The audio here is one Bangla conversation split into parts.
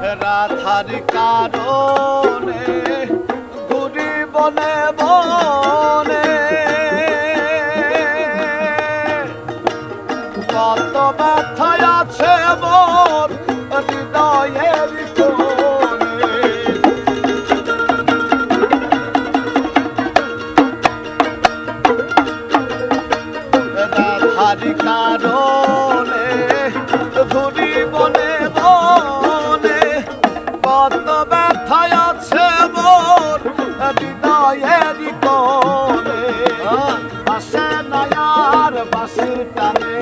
রাধার কারণে ঘুরি বনে বনে। কত ব্যথায় আছে মোর হৃদয়ের রাধার কারণে হৃদয়ের কোণে আসে নয়ার বাসির টানে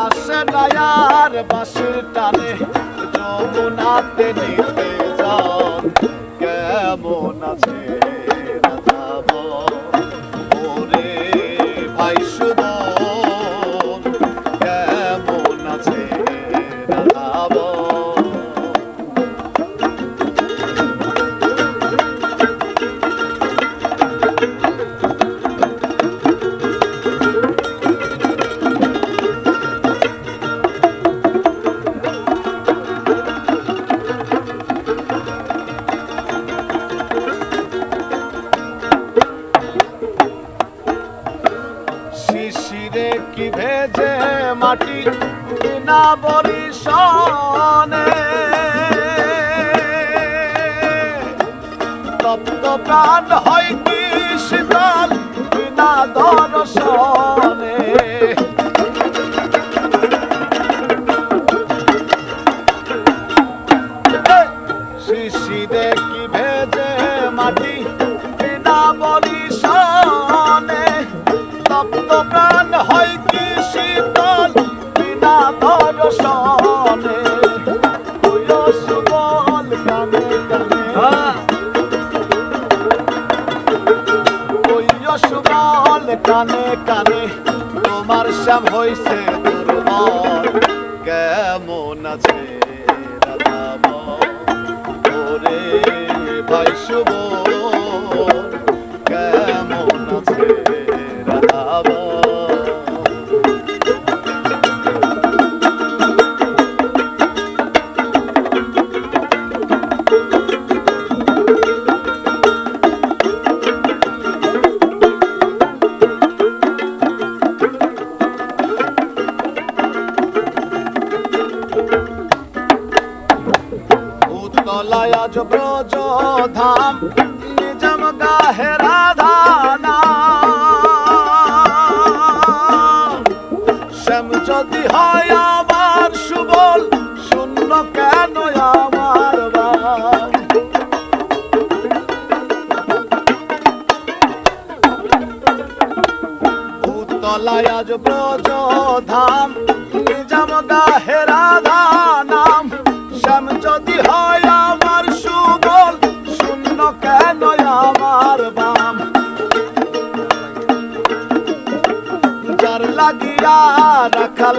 আসে নয়ার বাসির টানে যমুনাতে নিতে যান কেমন আছে? শিশিরে কি ভেজে মাটি, না বরিশনে। তপ্ত প্রাণ হয় কি শীতল বিনা দর্শনে। শিশিরে কি ভেজে মাটি দর্শনে ওই সুবল কানে কানে ওই সুবল কানে কানে তোমার শ্যাম হইছে দুর্বল কেমন আছে ওরে ভাই সুবল উতলায় আজ ব্রজ ধাম নিজম গাহে রাধা। শ্যাম যদি হয় আমার সুবল, শূন্য কেন আমার? উতলায় আজ ব্রজ ধাম নিজম গাহে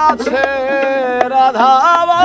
আছে রাধাবা